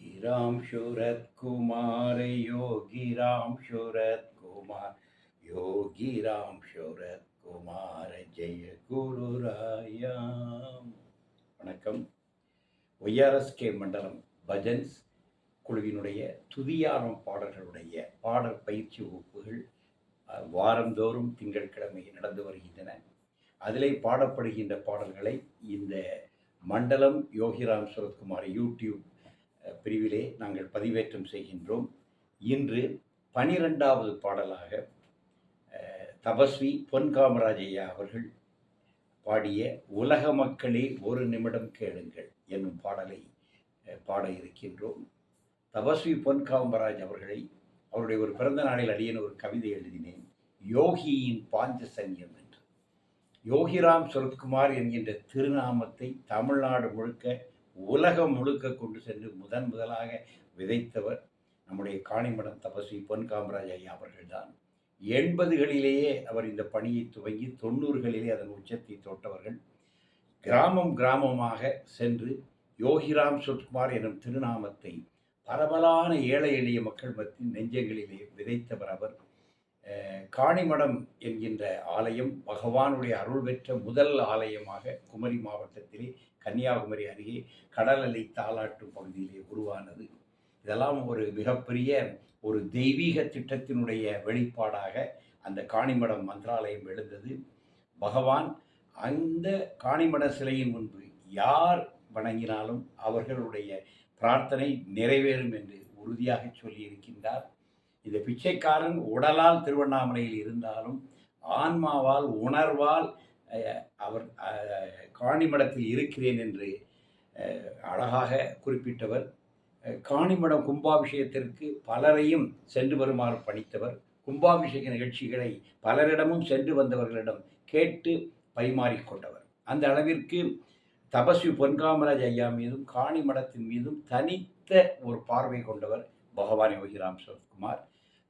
ராம் சுரத் குமார் யோகி ராம் சுரத் குமார் யோகி ராம் சுரத் குமார் ஜெய குரு ராயாம் வணக்கம். ஒய்ஆர்எஸ்கே மண்டலம் பஜன்ஸ் குழுவினுடைய துதியாரம் பாடல்களுடைய பாடல் பயிற்சி வகுப்புகள் வாரந்தோறும் திங்கட்கிழமை நடந்து வருகின்றன. அதிலே பாடப்படுகின்ற பாடல்களை இந்த மண்டலம் யோகிராம் சுரத்குமார் யூடியூப் பிரிவிலே நாங்கள் பதிவேற்றம் செய்கின்றோம். இன்று பனிரெண்டாவது பாடலாக தபஸ்வி பொன் அவர்கள் பாடிய உலக மக்களே ஒரு நிமிடம் கேளுங்கள் என்னும் பாடலை பாட இருக்கின்றோம். தபஸ்வி பொன் காமராஜ் அவர்களை அவருடைய ஒரு பிறந்த நாளில் அடியேன் ஒரு கவிதை எழுதினேன் யோகியின் பாஞ்சசன்யம் என்று. யோகிராம் சுரத்குமார் என்கின்ற திருநாமத்தை தமிழ்நாடு முழுக்க உலகம் முழுக்க கொண்டு சென்று முதன் முதலாக விதைத்தவர் நம்முடைய காணிமடம் தபஸ்வி பொன் காமராஜ் ஐயா அவர்கள்தான். எண்பதுகளிலேயே அவர் இந்த பணியை துவங்கி தொண்ணூறுகளிலே அதன் உச்சத்தை தொட்டவர்கள். கிராமம் கிராமமாக சென்று யோகிராம் சுட்குமார் எனும் திருநாமத்தை பரவலான ஏழை எளிய மக்கள் மத்திய நெஞ்சங்களிலே விதைத்தவர் அவர். காணிமடம் என்கின்ற ஆலயம் பகவானுடைய அருள் பெற்ற முதல் ஆலயமாக குமரி மாவட்டத்திலே கன்னியாகுமரி அருகே கடல் அலை தாளாட்டும் பகுதியிலே உருவானது. இதெல்லாம் ஒரு மிகப்பெரிய ஒரு தெய்வீக திட்டத்தினுடைய வெளிப்பாடாக அந்த காணிமடம் மந்திராலயம் எழுந்தது. பகவான் அந்த காணிமட சிலையின் முன்பு யார் வணங்கினாலும் அவர்களுடைய பிரார்த்தனை நிறைவேறும் என்று உறுதியாக சொல்லியிருக்கின்றார். இந்த பிச்சைக்காரன் உடலால் திருவண்ணாமலையில் இருந்தாலும் ஆன்மாவால் உணர்வால் அவர் காணிமடத்தில் இருக்கிறேன் என்று அழகாக குறிப்பிட்டவர். காணிமடம் கும்பாபிஷேகத்திற்கு பலரையும் சென்று வருமாறு பணித்தவர். கும்பாபிஷேக நிகழ்ச்சிகளை பலரிடமும் சென்று வந்தவர்களிடம் கேட்டு பரிமாறிக்கொண்டவர் அந்த அளவிற்கு தபஸ்வி பொன்காமராஜ் ஐயா மீதும் காணி மடத்தின் மீதும் தனித்த ஒரு பார்வை கொண்டவர் பகவான் யோகிராம் சரத்குமார்.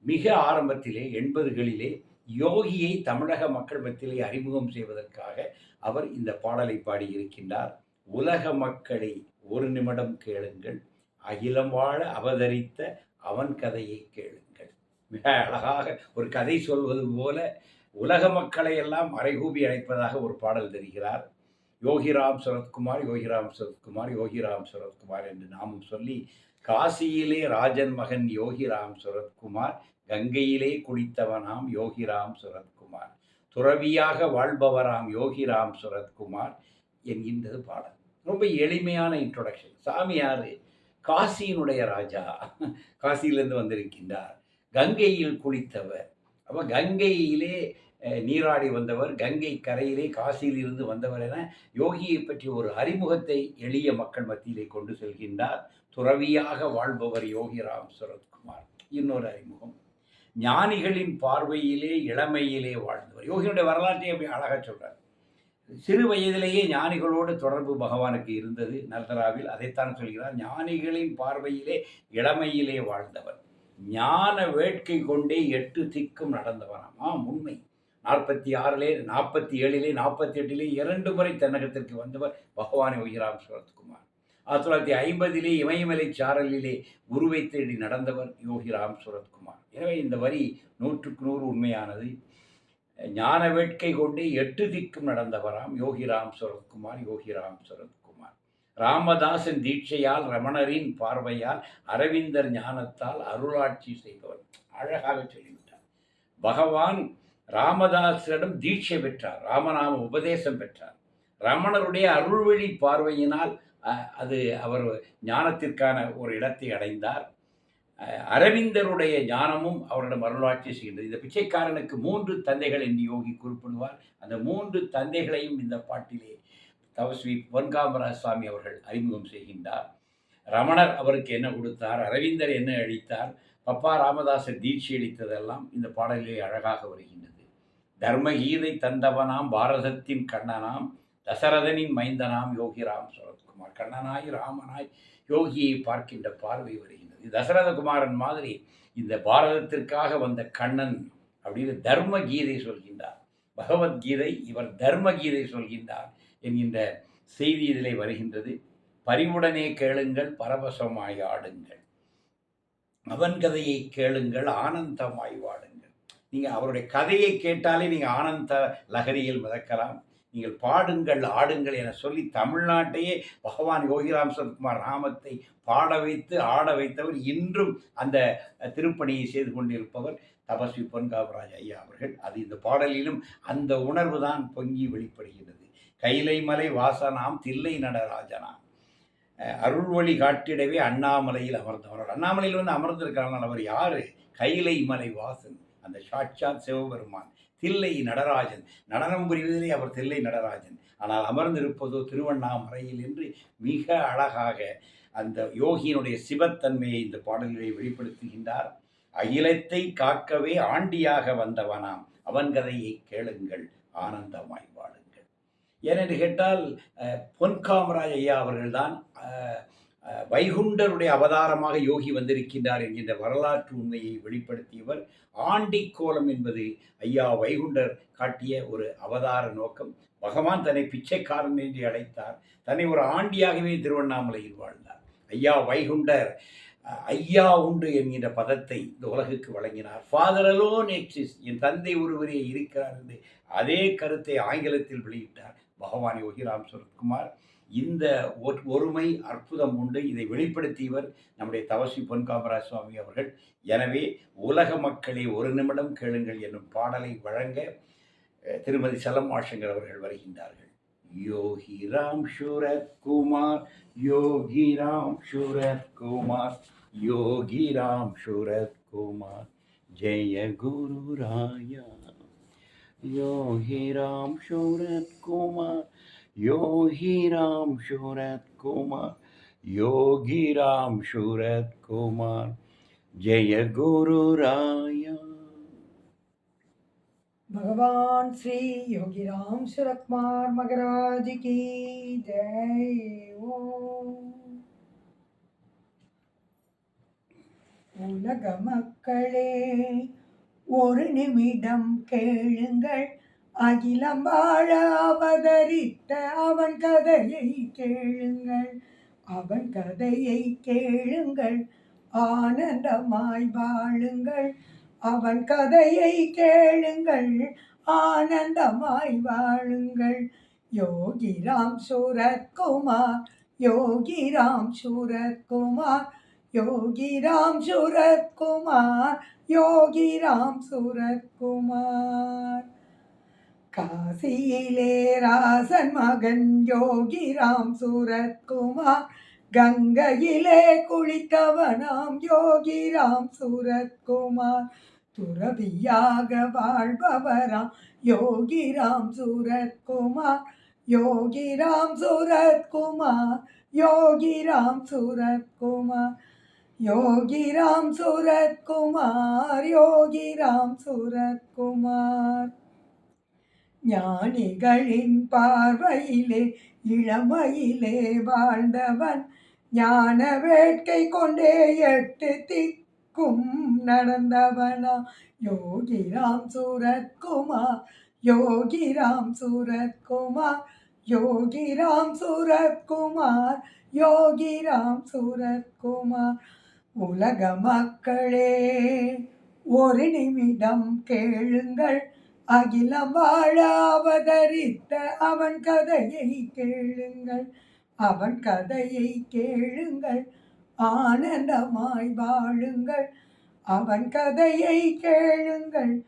மிக ஆரம்பத்திலே எண்பதுகளிலே யோகியை தமிழக மக்கள் மத்தியிலே அறிமுகம் செய்வதற்காக அவர் இந்த பாடலை பாடியிருக்கின்றார். உலக மக்களை ஒரு நிமிடம் கேளுங்கள். அகிலம் வாழ அவதரித்த அவன் கதையை கேளுங்கள். மிக அழகாக ஒரு கதை சொல்வது போல உலக மக்களை எல்லாம் அறைகூபி அழைப்பதாக ஒரு பாடல் தெரிகிறார். யோகிராம் சரத்குமார் யோகிராம் சரத்குமார் யோகிராம் சரத்குமார் என்று நாமும் சொல்லி காசியிலே ராஜன் மகன் யோகிராம் சுரத்குமார் கங்கையிலே குளித்தவனாம் யோகிராம் சுரத்குமார். துறவியாக வாழ்பவராம் யோகிராம் சுரத்குமார் என்கின்றது பாடல். ரொம்ப எளிமையான இன்ட்ரொடக்ஷன் சாமியார் காசியினுடைய ராஜா. காசியிலிருந்து வந்திருக்கின்றார். கங்கையில் குளித்தவர். அப்போ கங்கையிலே நீராடி வந்தவர் கங்கை கரையிலே காசியிலிருந்து வந்தவர் என யோகியை பற்றி ஒரு அறிமுகத்தை எளிய மக்கள் மத்தியிலே கொண்டு செல்கின்றார். துறவியாக வாழ்பவர் யோகிராம் சுரத்குமார். இன்னொரு அறிமுகம். ஞானிகளின் பார்வையிலே இளமையிலே வாழ்ந்தவர். யோகியினுடைய வரலாற்றை அப்படி அழகாக சொல்றார். சிறு வயதிலேயே ஞானிகளோடு தொடர்பு பகவானுக்கு இருந்தது நர்தராவில் அதைத்தான் சொல்கிறார். ஞானிகளின் பார்வையிலே இளமையிலே வாழ்ந்தவர். ஞான வேட்கை கொண்டே எட்டு திக்கும் நடந்தவராம். ஆம் உண்மை. நாற்பத்தி ஆறிலே நாற்பத்தி ஏழிலே நாற்பத்தி எட்டிலே இரண்டு முறை தென்னகத்திற்கு வந்தவர் பகவான் யோகிராம் சுரத்குமார். ஆயிரத்தி தொள்ளாயிரத்தி ஐம்பதிலே இமயமலை சாரலிலே உருவை தேடி நடந்தவர் யோகிராம் சுரத்குமார். எனவே இந்த வரி நூற்றுக்கு நூறு உண்மையானது. ஞான வேட்கை கொண்டு எட்டு திக்கும் நடந்தவராம் யோகிராம் சுரத்குமார் யோகிராம் சுரத்குமார். ராமதாசன் தீட்சையால் ரமணரின் பார்வையால் அரவிந்தர் ஞானத்தால் அருளாட்சி செய்பவர். அழகாக சொல்லிவிட்டார். பகவான் ராமதாசரிடம் தீட்சை பெற்றார். ராமநாம உபதேசம் பெற்றார். ரமணருடைய அருள்வழி பார்வையினால் அது அவர் ஞானத்திற்கான ஒரு இடத்தை அடைந்தார். அரவிந்தருடைய ஞானமும் அவரிடம் அருளாட்சி செய்கின்றது. இந்த பிச்சைக்காரனுக்கு மூன்று தந்தைகள் என்று யோகி குறிப்பிடுவார். அந்த மூன்று தந்தைகளையும் இந்த பாட்டிலே தவஸ்வி பொன்காமராஜ சுவாமி அவர்கள் அறிமுகம் செய்கின்றார். ரமணர் அவருக்கு என்ன கொடுத்தார்? அரவிந்தர் என்ன அளித்தார்? பப்பா ராமதாசர் தீட்சை அளித்ததெல்லாம் இந்த பாடலிலே அழகாக வருகின்றது. தர்மகீதை தந்தவனாம் பாரதத்தின் கண்ணனாம் தசரதனின் மைந்தனாம் யோகிராம் சரத்குமார் கண்ணனாய் ராமனாய் யோகியை பார்க்கின்ற பார்வை வருகின்றது. தசரத குமாரன் மாதிரி இந்த பாரதத்திற்காக வந்த கண்ணன் அப்படின்னு தர்ம கீதை சொல்கின்றார். பகவத்கீதை இவர் தர்ம கீதை சொல்கின்றார் என்கின்ற செய்தி இதிலே வருகின்றது. பரிவுடனே கேளுங்கள் பரவசமாய் ஆடுங்கள். அவன் கதையை கேளுங்கள் ஆனந்தமாய் வாடுங்கள். நீங்கள் அவருடைய கதையை கேட்டாலே நீங்கள் ஆனந்த லகரியில் மிதக்கலாம். நீங்கள் பாடுங்கள் ஆடுங்கள் என சொல்லி தமிழ்நாட்டையே பகவான் யோகிராம் சரத்குமார் ராமத்தை பாட வைத்து ஆட வைத்தவர் இன்றும் அந்த திருப்பணியை செய்து கொண்டிருப்பவர் தபஸ்வி பொன்காபராஜ் ஐயா அவர்கள். அது இந்த பாடலிலும் அந்த உணர்வு தான் பொங்கி வெளிப்படுகிறது கைலை மலை வாசனாம் தில்லை நடராஜனாம் அருள்வழி காட்டிடவே அண்ணாமலையில் அமர்ந்தவர் அண்ணாமலையில் வந்து அமர்ந்திருக்கிறார்கள் அவர் யார்? கைலை மலை வாசன். அந்த சாட்சாத் சிவபெருமான் தில்லை நடராஜன். நடனம் புரிவதிலே அவர் தில்லை நடராஜன். ஆனால் அமர்ந்திருப்பதோ திருவண்ணாமலையில் என்று மிக அழகாக அந்த யோகியினுடைய சிவத்தன்மையை இந்த பாடல்களை வெளிப்படுத்துகின்றார். அகிலத்தை காக்கவே ஆண்டியாக வந்தவனாம். அவன் கதையை கேளுங்கள் ஆனந்தமாய் வாழுங்கள். ஏனென்று கேட்டால் பொன் காமராஜ் ஐயா அவர்கள்தான் வைகுண்டருடைய அவதாரமாக யோகி வந்திருக்கின்றார் என்கின்ற வரலாற்று உண்மையை வெளிப்படுத்தியவர் ஆண்டி கோலம் என்பது ஐயா வைகுண்டர் காட்டிய ஒரு அவதார நோக்கம். பகவான் தன்னை பிச்சைக்காரன் என்று அழைத்தார். தன்னை ஒரு ஆண்டியாகவே திருவண்ணாமலையில் வாழ்ந்தார். ஐயா வைகுண்டர் ஐயா உண்டு என்கின்ற பதத்தை இந்த உலகுக்கு வழங்கினார். ஃபாதர் அலோன் எக்ஸிஸ் என் தந்தை ஒருவரே இருக்கிறார் என்று அதே கருத்தை ஆங்கிலத்தில் வெளியிட்டார் பகவான் யோகிராம் சுரத்குமார். இந்த ஒருமை அற்புதம் உண்டு. இதை வெளிப்படுத்தியவர் நம்முடைய தவசி பொன்காமராஜ் சுவாமி அவர்கள். எனவே உலக மக்களை ஒரு நிமிடம் கேளுங்கள் என்னும் பாடலை வழங்க திருமதி சலம் ஆஷங்கர் அவர்கள் வருகின்றார்கள். யோகி ராம் குமார் யோகி ராம் சுரத் குமார் யோகி ராம் குமார் ஜெய குரு ராயா. யோகி ராம் சுரத் குமார் योगी राम शूरत कुमार योगी राम शूरत कुमार जय गुरु राया भगवान श्री योगी राम शरत कुमार मगराज की जय உலக மக்களே ஒரு நிமிடம் கேளுங்கள் அகிலம் வாழ அவதரித்த அவன் கதையை கேளுங்கள். அவன் கதையை கேளுங்கள். ஆனந்தமாய் வாழுங்கள். அவன் கதையை கேளுங்கள். ஆனந்தமாய் வாழுங்கள். யோகிராம் சூரத்குமார் யோகிராம் சூரத்குமார் யோகிராம் சூரத்குமார் யோகிராம் சூரத்குமார். காசியிலே ராசன் மகன் யோகிராம் சூரத்குமார் கங்கையிலே குளித்தவனாம் யோகிராம் சூரத்குமார் துறவியாக வாழ்பவராம் யோகிராம் சூரத்குமார் யோகிராம் சூரத்குமார் யோகிராம் சூரத்குமார் யோகிராம் சூரத்குமார் யோகிராம் சூரத்குமார் ஞானிகளின் பார்வையிலே இளமையிலே வாழ்ந்தவன் ஞான வேட்கை கொண்டே எட்டு திக்கும் நடந்தவனா? யோகிராம் சூரத்குமார் யோகிராம் சூரத்குமார் யோகிராம் சூரத்குமார் யோகிராம் சூரத்குமார். உலக மக்களே ஒரு நிமிடம் கேளுங்கள். அகிலம் வாழ அவதரித்த அவன் கதையை கேளுங்கள். அவன் கதையை கேளுங்கள். ஆனந்தமாய் வாழுங்கள். அவன் கதையை கேளுங்கள்.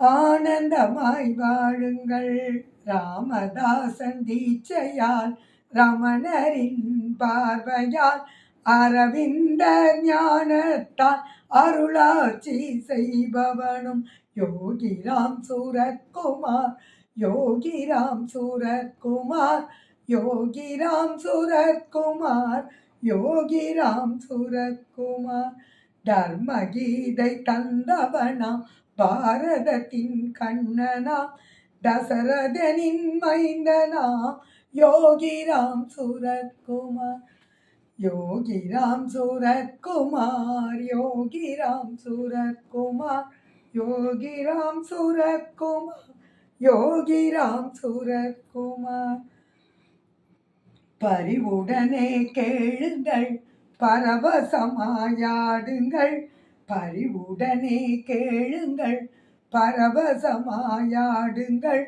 ஆனந்தமாய் வாழுங்கள். ராமதாசன் தீட்சையால் ரமணரின் பார்வையால் அரவிந்த ஞானத்தால் அருளாட்சி செய்பவனும் யோகிராம் சூரத்குமார் யோகிராம் சூரத்குமார் யோகிராம் சூரத்குமார் யோகிராம் சூரத்குமார். தர்மகீதை தந்தவனாம் பாரதத்தின் கண்ணனாம் தசரதனின் மைந்தனாம் யோகிராம் சூரத்குமார். யோகி ராம் சூரத்குமார் யோகிராம் சூரத்குமார் யோகிராம் சூரத்குமார் யோகிராம் சூரத்குமார். பரிவுடனே கேளுங்கள் பரவசமாயாடுங்கள். பரிவுடனே கேளுங்கள் பரவசமாயாடுங்கள்.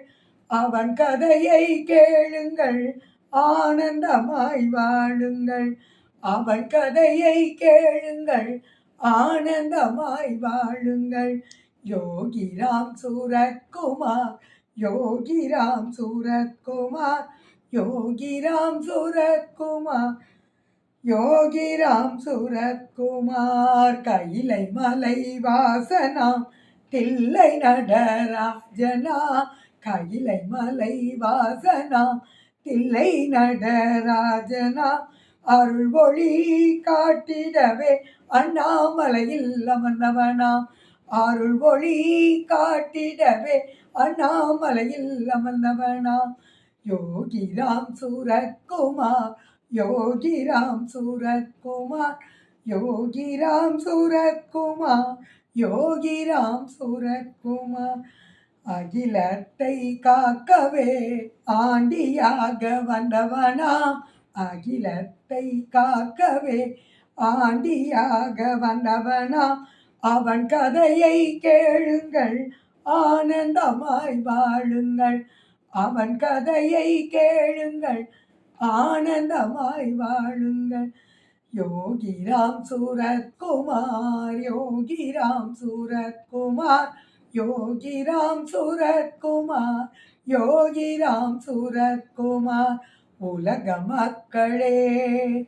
அவன் கதையை கேளுங்கள் ஆனந்தமாய் வாழுங்கள். அவன் கதையை கேளுங்கள் ஆனந்தமாய் வாழுங்கள். யோகிராம் சூரத்குமார் யோகிராம் சூரத்குமார் யோகிராம் சூரத்குமார் யோகிராம் சூரத்குமார். கையிலை மலை வாசனாம் தில்லை நடராஜனா. கையிலை மலை வாசனாம் தில்லை நடராஜனா. அருள் ஒளி காட்டிடவே அண்ணாமலையில் அமர்ந்தவனாம் அருள் ஒளி காட்டிடவே அண்ணாமலையில் அமர்ந்தவனாம் யோகிராம் சூரக்குமார் யோகிராம் சூரக்குமார் யோகிராம் சூரக்குமார் யோகிராம் சூரக்குமார் அகிலத்தை காக்கவே ஆண்டியாக வந்தவனாம் அகிலத்தை காக்கவே ஆண்டியாக வந்தவனா. அவன் கதையை கேளுங்கள் ஆனந்தமாய் வாழுங்கள். அவன் கதையை கேளுங்கள் ஆனந்தமாய் வாழுங்கள். யோகி ராம் சூரத்குமார் யோகி ராம் சூரத்குமார் யோகி ராம் சூரத்குமார் யோகி ராம் சூரத்குமார். உலக மக்களே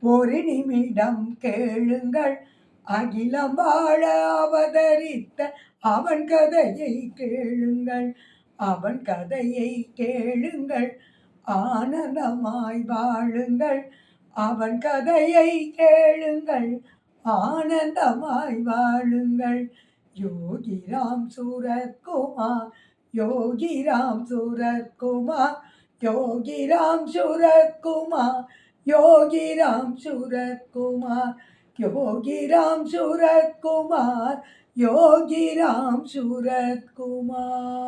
ஒரு நிமிடம் கேளுங்கள். அகிலம் வாழ அவதரித்த அவன் கதையை கேளுங்கள். அவன் கதையை கேளுங்கள். ஆனந்தமாய் வாழுங்கள். அவன் கதையை கேளுங்கள். ஆனந்தமாய் வாழுங்கள். யோகிராம் சூரத்குமார் யோகிராம் சூரத்குமார் யோகிராம் சூரத்குமார் யோகிராம் சூரத்குமார் யோகிராம் சூரத்குமார் யோகிராம் சூரத்குமார்